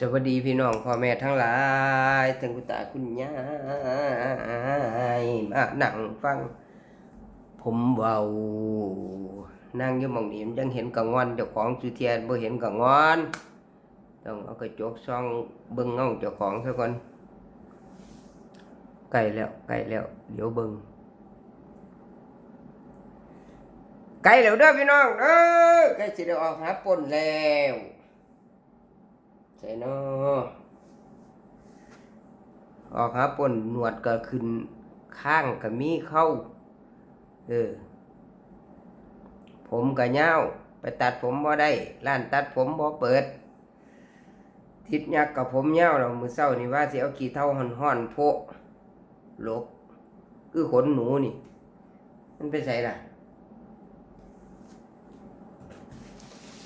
สวัสดีพี่น้องพ่อแม่ทั้งหลายทั้งคุณตาคุณยายมาหนังฟัง ผมเบานั่งอยู่หมองนี้ยังเห็นกังวอนเจ้าของสุเทียนบ่เห็นกังวอน ต้องเอากระจกส่องเบิ่งเงาเจ้าของซะก่อนใกล้แล้วใกล้แล้ว เดี๋ยวเบิ่งใกล้แล้วเด้อพี่น้องเด้อใกล้สิได้ออกหาปนแล้ว ใส่เนาะออกหาปนหนวดก็ขึ้นข้างก็มีเข้า เออ ผมก็ยาไปตัดผมบ่ได้ ร้านตัดผมบ่เปิด ทิศยักกับผมยาเรามือเศร้านี่ว่าสิเอาขี้เท่าห่อนๆโพะลกคือขนหนูนี่ มันไปใส่ล่ะ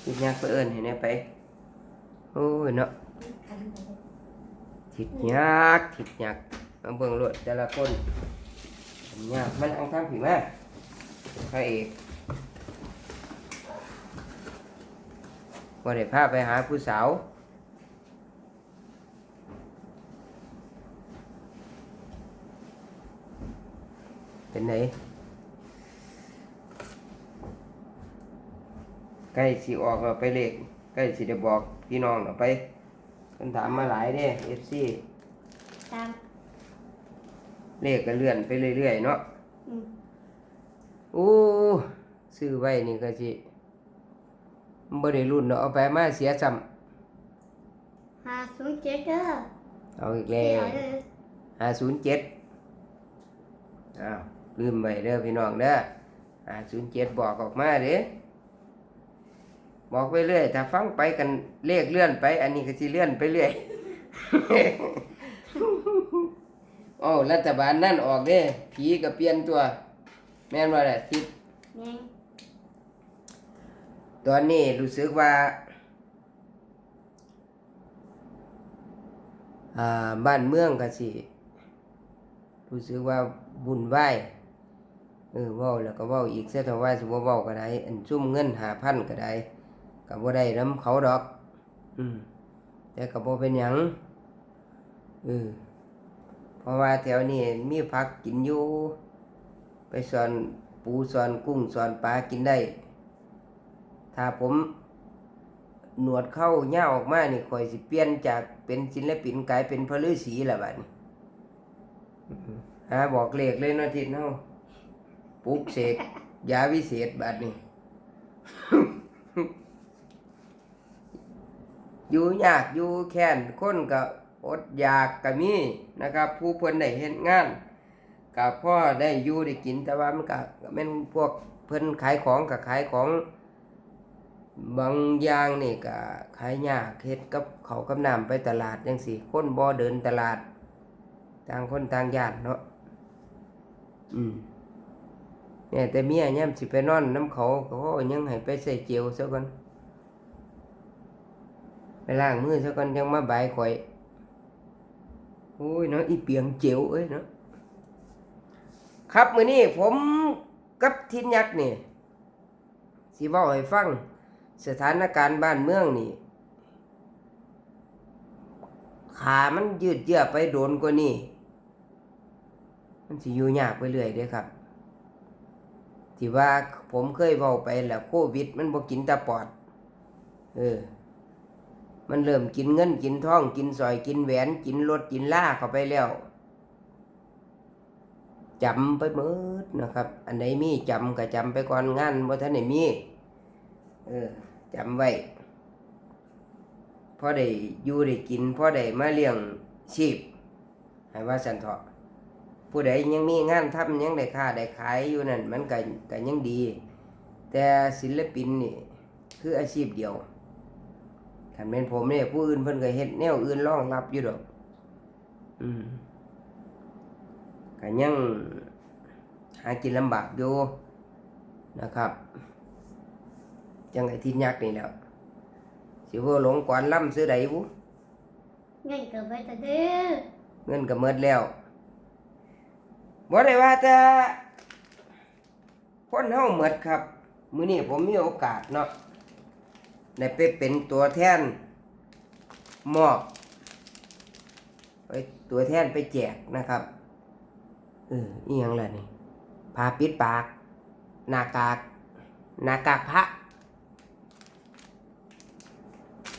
ทิศยักษ์ไปเอิ้นเห็นไหมไป โอ้ยเนาะทิศยักษ์ทิศยักมาเบิ่งรถแต่ละคนยากมันอังทางผีมาพระเอกว่าได้พาไปหาผู้สาวเป็นไหนใกล้สิออกเราไปเลขใกล้สิได้บอก พี่น้องเราไปคนถามมาหลายเด้เอฟซีตามเลขก็เลื่อนไปเรื่อยๆเนาะอืมโอ้ซื้อไว้นี่ก็สิบ่ได้รุ่นเนาะเอาไปมาเสียซ้ห้าศูนย์เจ็ดเด้อำเอาอีกแล้เดี๋ยววเลยห้าศูนย์เจ็ดอ้าวลืมไปเด้อพี่น้องเด้อห้าศูนย์เจ็ดบอกออกมาเด้ บอกไปเรื่อยถ้าฟังไปกันเลขเลื่อนไป อันนี้ก็สิเลื่อนไปเรื่อยโอ้รัฐบาลนั่นออกเด้ผีก็เปลี่ยนตัว แม่นว่าแหละทิศแม่งตอนนี้รู้สึกว่าอ่าบ้านเมืองก็สิรู้สึกว่าบุญไหวายเออเว้าแล้วก็เว้าอีกเสียแต่ว่าสิบ่เว้าก็ได้อันซุ่มเงินหาพันก็ได้ ก็บ่ได้นํเขาดอก อืมแต่ก็บ่เป็นหยังเออเพราะว่าแถวนี้มีผักกินอยู่ ไปสอนปูสอนกุ้งสอนปลากินได้ ถ้าผมหนวดเข้าเหย้าออกมานี่ข่อยสิเปลี่ยนจากเป็นศิลปินกลายเป็นพระฤาษีละบัดนี้อือหาบอกเลขเลยเนาะทิศเฮาปลุกเสกยาวิเศษบัดนี้ อยู่ยากอยู่แค้นคนก็อดอยากก็มีนะครับ ผู้เพิ่นได้เฮ็ดงานก็พ่อได้อยู่ได้กินแต่ว่ามันก็แม่นพวกเพิ่นขายของก็ขายของบางอย่างนี่ก็ขายยากเฮ็ดกับเขากับน้ำไปตลาดจังซี่คนบ่เดินตลาดต่างคนต่างญาติเนาะอืมเนี่ยแต่เมียย่ำสิไปนอนน้ำเขาเขาก็ยังให้ไปใส่เจียวซะก่อน ล้างมือซะก่อนยังมาบายข่อยโอ้ยเนาะอีเปียงเจียวเอ้ยเนาะครับมื้อนี้ผมกับทินยักษ์นี่สิเว้าให้ฟัง สถานการณ์บ้านเมืองนี่ขามันยืดเยื้อไปโดนกว่านี้มันสิอยู่ยากไปเรื่อยเด้ครับที่ว่าผมเคยเว้าไปแล้วโควิด มันบ่กินตาปอด เออ มันเริ่มกินเงินกินทองกินสอยกินแหวนกินรถกินล่าเข้าไปแล้วจำไปหมดนะครับ อันไหนมีจำก็จำไปก่อนงานบ่ทันได้มีเออจำไว้พอได้อยู่ได้กินพอได้มาเลี้ยงชีพให้ว่าสันเถาะผู้ใดยังมีงานทำยังได้ค่าได้ขายอยู่นั่นมันก็ก็ยังดี แต่ศิลปินนี่คืออาชีพเดียว ถ้าเป็นผมเนี่ยผู้อื่นเพิ่นก็เฮ็ดแนวอื่นรองรับอยู่ดอก อืมก็ยังหากินลำบากอยู่นะครับจังไอ้ทินยักษ์นี่แหล้วสิว่าหลงกวนล่ำซื้อใดบุเงินเกิดไปแต่เด้อเงินก็เมิดแล้วบ่ได้ว่าจะคนเฮาเมิดครับ มื้อนี้ผมมีโอกาสเนาะ ได้ไปเป็นตัวแทนมอบไปตัวแทนไปแจกนะครับเอออีหยังล่ะนี่พาปิดปาก หน้ากาก หน้ากากพระ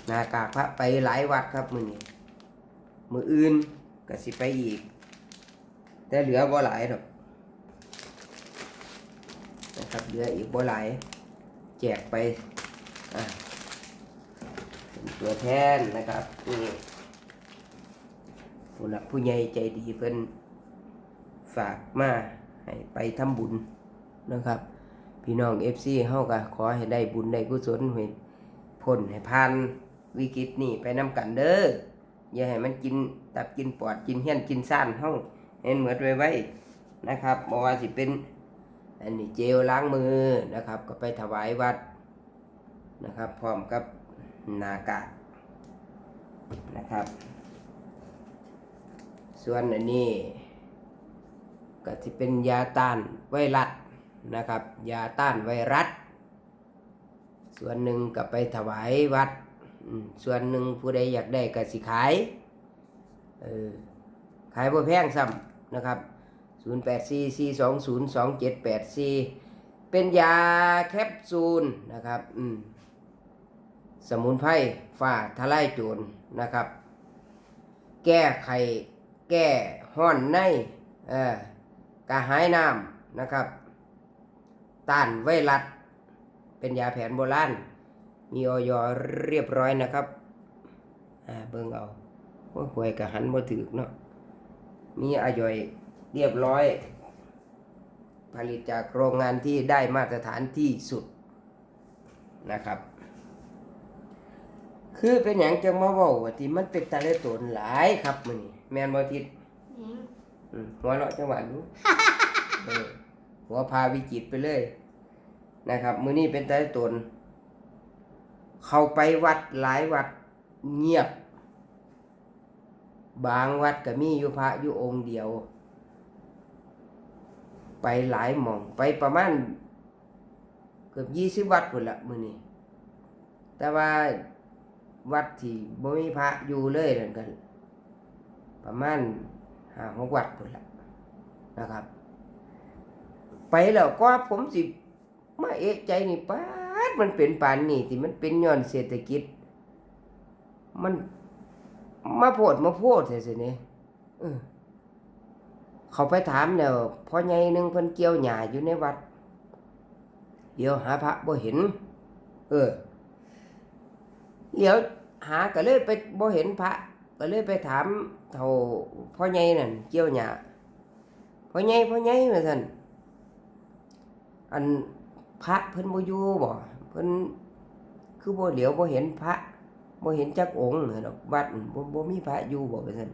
หน้ากากพระไปหลายวัดครับมือนี้มืออื่นก็สิไปอีก แต่เหลือบ่หลายหรอกนะครับเหลืออีกบ่หลาย แจกไปอะ ตัวแทนนะครับนี่ผู้หลักผู้ใหญ่ใจดีเพิ่นฝากมาให้ไปทำบุญนะครับ พี่น้องเอฟซีเฮาก็ขอให้ได้บุญได้กุศลให้พ้นให้ผ่านวิกฤตนี่ไปนํกันเด้ออย่าให้มันกินตับกินปอดกินเฮี้ยนกินซ่านเฮาให้มันเหมือดไว้ไว้นะครับบ่ว่าสิเป็นอันนี้เจลล้างมือนะครับ ก็ไปถวายวัดนะครับ พร้อมกับ นากากนะครับ ส่วนอันนี้ ก็จะเป็นยาต้านไวรัสนะครับ ยาต้านไวรัส ส่วนหนึ่งก็ไปถวายวัด ส่วนหนึ่งผู้ใดอยากได้ก็สิขายเออขายบ่แพงซ้ำนะครับ 0 8 4 4 2 0 2 7 8 4 เป็นยาแคปซูลนะครับ อืม สมุนไพรฝ่าทลายโจรนะครับ แก้ไขแก้ห้อนในเอ่อกระหายน้ำนะครับ ต้านไวรัสเป็นยาแผนโบราณมีออยเรียบร้อยนะครับอ่าเบิ่งเอาว่าหวยกระหันบ่ถึกเนาะมีออยอยเรียบร้อย ผลิตจากโรงงานที่ได้มาตรฐานที่สุดนะครับ คือเป็นอย่างจังมาเว้าว่าที่มันเป็นตาเลตนหลายครับมื้อนี้แม่นบ่ทิศหยังอืมหัวเราะจังหวะดูเออหัวพาวิจิตรไปเลย นะครับ มื้อนี้เป็นตาเลตน เข้าไปวัดหลายวัดเงียบ บางวัดก็มีอยู่พระอยู่องค์เดียว ไปหลายหม่อง ไปประมาณเกือบยี่สิบวัดพุ่นละมื้อนี้แต่ว่า วัดที่บ่มีพระอยู่เลยนั่นกัน ประมาณห้าหกวัดพุ่นละนะครับ ไปแล้วก็ผมสิมาเอะใจนี่ป้าดมันเป็นปานนี่ที่มันเป็นย้อนเศรษฐกิจ มันมาโพดมาโพดเสียนี่เออเขาไปถามแล้วพ่อใหญ่หนึ่งเพิ่นเกี่ยวหญ้าอยู่ในวัด เดี๋ยวหาพระบ่เห็น เออ เดี๋ยวหาก็เลยไปบ่เห็นพระ ก็เลยไปถามเท่าพ่อใหญ่นั่นเกี่ยวหญ้าพ่อใหญ่พ่อใหญ่ว่าซั่นอันพระเพิ่นบ่อยู่บ่เพิ่นคือบ่เหลียวบ่เห็นพระบ่เห็นจักองค์ดอกวัดบ่บ่มีพระอยู่บ่ว่าซั่น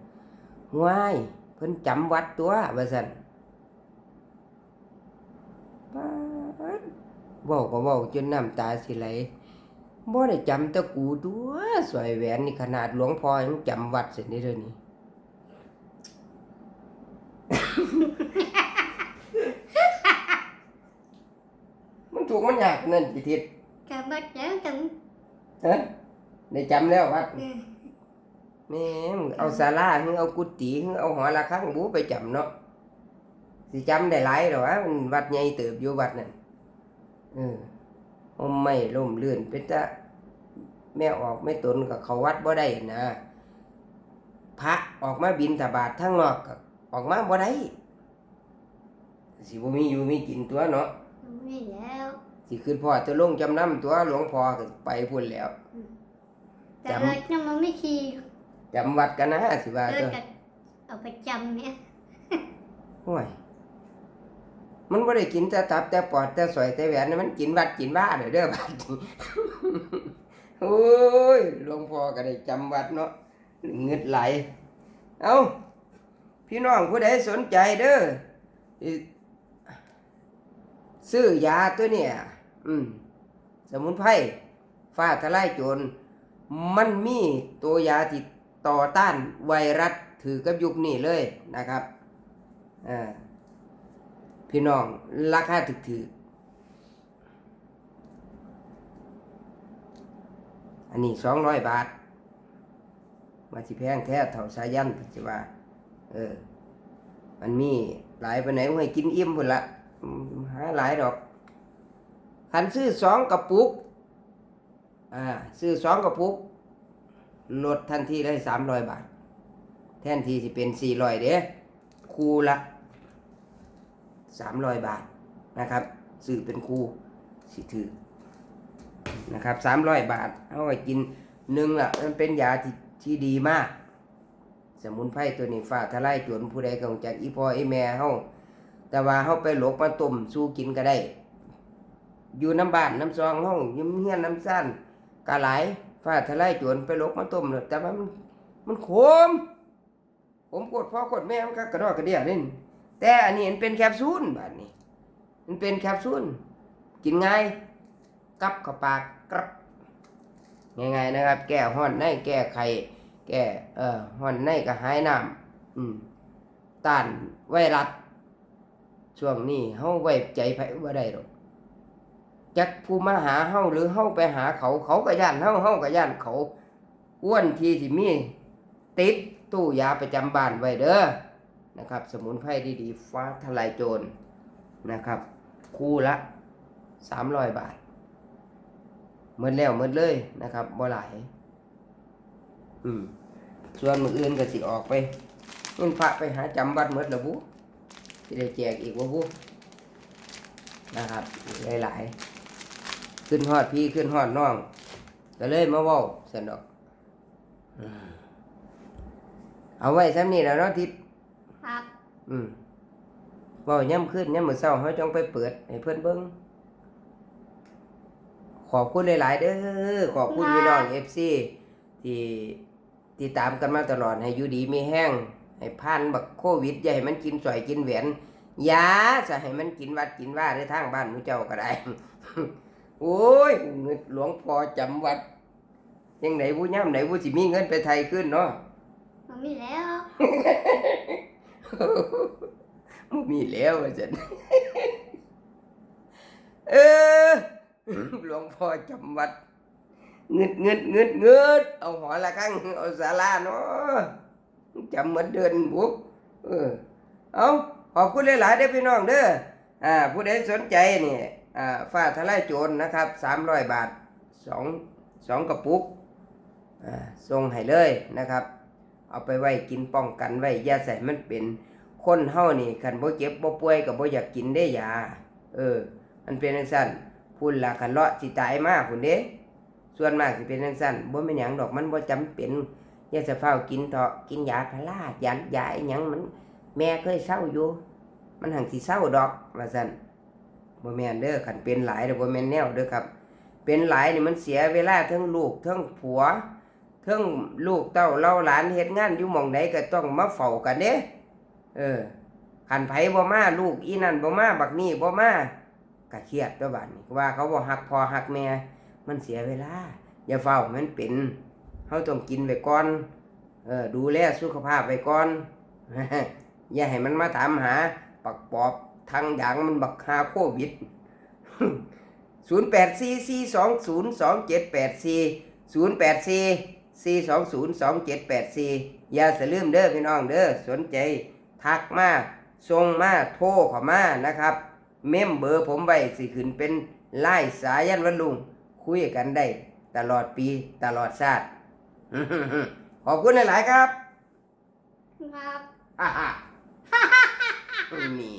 ว้ายเพิ่นจำวัดตัวว่าซั่นเว้าก็เว้าจนน้ำตาสิไหล บ่ได้จำแตะกูตัวสวยแหวนนี่ขนาดหลวงพ่อยังจำวัดเสร็จนี่เด้อนี่มันถูกมันยากนั่นจิทิศกะบัดแล้วจังฮะได้จำแล้ววัดเออแม่มึงเอาศาลาหึงเอากุฏิหึงเอาหอระฆังบูไปจำเนาะสิจำได้หลายหรอวะมันวัดใหญ่เติบอยู่วัดนั่นเอออมไม่ล่มเลื่อนเป็นตะ แม่ออกไม่ตนกับเขาวัดบ่ได้นะพระออกมาบินทบาททั้งนอกก็ออกมาบ่ได้สิบ่มีอยู่มีกินตัวเนาะไม่แล้วสิคือพ่อจะลงจำนำตัวหลวงพ่อก็ไปพุ่นแล้วแต่จำเราจะมาไม่ขี่จำวัดกันนะสิว่าเราเด้อจะเอาไปจำเนี่ยห่วยมันบ่ได้กินแต่ตับแต่ปอดแต่สอยแต่แหวนนะมันกินวัดกินว่าเด้อเด้อบัดนี้ โอ้ยหลวงพ่อก็ได้จำวัดเนาะเงึดไหล เอาพี่น้องผู้ใดสนใจเด้อซื้อยาตัวเนี่ย อืม สมุนไพรฟ้าทลายโจร มันมีตัวยาที่ต่อต้านไวรัสถือกับยุคนี้เลยนะครับ อ่า พี่น้องราคาถึกถือ อันนี้สองร้อยบาท มาสิแพงแท้เท่าสายันสิว่าเออ มันมีหลายไปไหนให้กินอิ่มพุ่นละหาหลายดอกคันซื้อสองกระปุก อ่า ซื้อสองกระปุก ลดทันทีได้สามร้อยบาท แทนทีสิเป็นสี่ร้อยเด้คูละสามร้อยบาทนะครับ ซื้อเป็นคูสิถือ นะครับสามร้อยบาทเอาไปกินหนึ่งละมันเป็นยาที่ที่ดีมาก สมุนไพรตัวนี้ฝ้าทลายโจรผู้ใดก็รู้จากอีพ่ออีแม่เฮาแต่ว่าเฮาไปหลกมาต้มสู้กินก็ได้ อยู่น้ำบ้านน้ำซองเฮายิ้มเฮียนน้ำซ่านกะหลฝ้าทลายโจรไปหลกมาต้มแล้วแต่ว่ามันมันขมผมกดพ่อกดแม่มันก็กระดอกกระเดียนี่แต่อันนี้มันเป็นแคปซูลบาดนี้ มันเป็นแคปซูลกินง่าย กับเข้าปากกรับง่ายๆนะครับ แก้ห้อนในแก้ไข้แก้เอ่อห้อนในก็หายน้ำอืมต้านไวรัสช่วงนี้เฮาไว้ใจไผบ่ได้หรอกจักผู้มาหาเฮาหรือเฮาไปหาเขา เขาก็ย่านเฮาเฮาก็ย่านเขาอ้วนทีสิมีติดตู้ยาประจำบ้านไว้เด้อนะครับ สมุนไพรดีๆฟ้าทลายโจรนะครับ คู่ละ 300 บาท หมดแล้วหมดเลยนะครับบ่หลายอืมส่วนมืออื่นก็สิออกไปเงินพระไปหาจำวัดหมดแล้วบุสิได้แจกอีกว่าบุนะครับหลายๆ ขึ้นฮอดพี่ขึ้นฮอดน้องก็เลยมาเว้าสนดอกอืมเอาไว้ซ้ำนี่แล้วเนาะทิศครับ อืมเว้าย่ำขึ้นย่ำมื้อเช้าเฮาจงไปเปิดให้เพิ่นเบิ่ง ขอบคุณหลาย ๆ เด้อขอบคุณพี่น้อง FC ที่ที่ตามกันมาตลอดให้อยู่ดีมีแห้งให้ผ่านบักโควิดอย่าให้มันกินสวยกินแหวนอยาจะให้มันกินวัดกินว่าในทางบ้านหมูเจ้าก็ได้ โอ้ยเงินหลวงพ่อจำวัด ยังไหนผู้ย่ำไหนผู้สิมีเงินไปไทยขึ้นเนาะมันมีแล้วบ่มีแล้วว่าจันเออ หลวงพ่อจำวัดเงึดเงึดเงึดเงึดเอาหอละครั้งเอาศาลาเนาะจำเหมือนเดินบุกเออเอาขอบคุณหลายๆเด้พี่น้องเด้ออ่าผู้ใดสนใจนี่อ่าฟ้าทลายโจรนะครับสามร้อยบาทสองสองกระปุกอ่าส่งให้เลยนะครับ เอาไปไว้กินป้องกันไว้ย่าใส่มันเป็นคนเฮานี่คันบ่เจ็บบ่ป่วยก็บ่อยากกินได้ยาเออ มันเป็นจังซั่น พุ่นล่ะคันเลาะสิตายมากพุ่นเด้ ส่วนมากสิเป็นจังซั่นบ่แม่นหยังดอกมันบ่จำเป็นอย่าสะเฝ้ากินเถาะกินยาพาราหยันยาอิหยังมัน แม่เคยเศร้าอยู่ มันหังสิเศร้าดอกว่าซั่นบ่แม่นเด้อคันเป็นหลายเด้อบ่แม่นแนวเด้อครับ เป็นหลายนี่มันเสียเวลาทั้งลูกทั้งผัวทั้งลูกเต้าเล่าหลานเฮ็ดงานอยู่หม่องใดก็ต้องมาเฝ้ากันเด้ เออขันไผบ่มาลูกอีนั่นบ่มาบักนี่บ่มา ก็เครียดตัวบัดนี้ว่าเขาบ่ฮักพอฮักแม่ มันเสียเวลา อย่าเฝ้ามันเป็นเฮาต้องกินไว้ก่อนเออดูแลสุขภาพไว้ก่อน อย่าให้มันมาถามหา ปักปอบทางอย่างมันบักหาโควิด0 8 4 4 2 0 2 7 8 4 0 8 4 4 2 0 2 7 8 4อย่าสลืมเด้อพี่น้องเด้อสนใจ ทักมาส่งมาโทรเข้ามานะครับ เมมเบอร์ผมไว้สิขึ้นเป็นไล่สายันวันลุง คุยกันได้ ตลอดปีตลอดชาติ ขอบคุณหลาย ๆ ครับ ครับ ฮ่าฮ่านี่